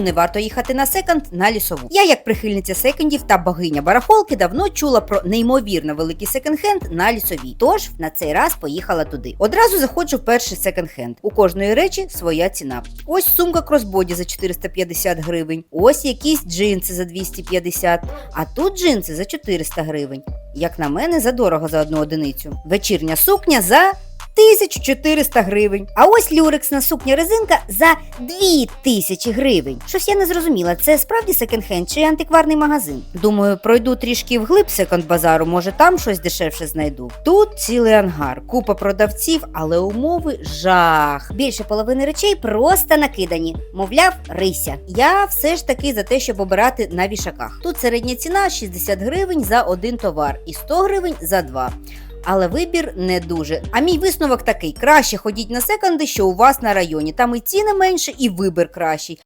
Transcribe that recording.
не варто їхати на секонд на лісову. Я, як прихильниця секондів та богиня барахолки, давно чула про неймовірно великий секонд-хенд на лісовій. Тож на цей раз поїхала туди. Одразу заходжу перший секонд-хенд. У кожної речі своя ціна. Ось сумка кросбоді за 450 гривень, ось якісь джинси за 250, а тут джинси за 400 гривень. Як на мене, задорого за одну одиницю. Вечірня сукня за 1400 гривень. А ось люрексна сукня резинка за 2000 гривень. Щось я не зрозуміла, це справді секонд-хенд чи антикварний магазин. Думаю, пройду трішки вглиб секонд-базару, може там щось дешевше знайду. Тут цілий ангар, купа продавців, але умови жах. Більше половини речей просто накидані. Мовляв, рися. Я все ж таки за те, щоб обирати на вішаках. Тут середня ціна 60 гривень за один товар і 100 гривень за два. Але вибір не дуже. А мій висновок такий: краще ходіть на секонди, що у вас на районі. Там і ціни менше, і вибір кращий.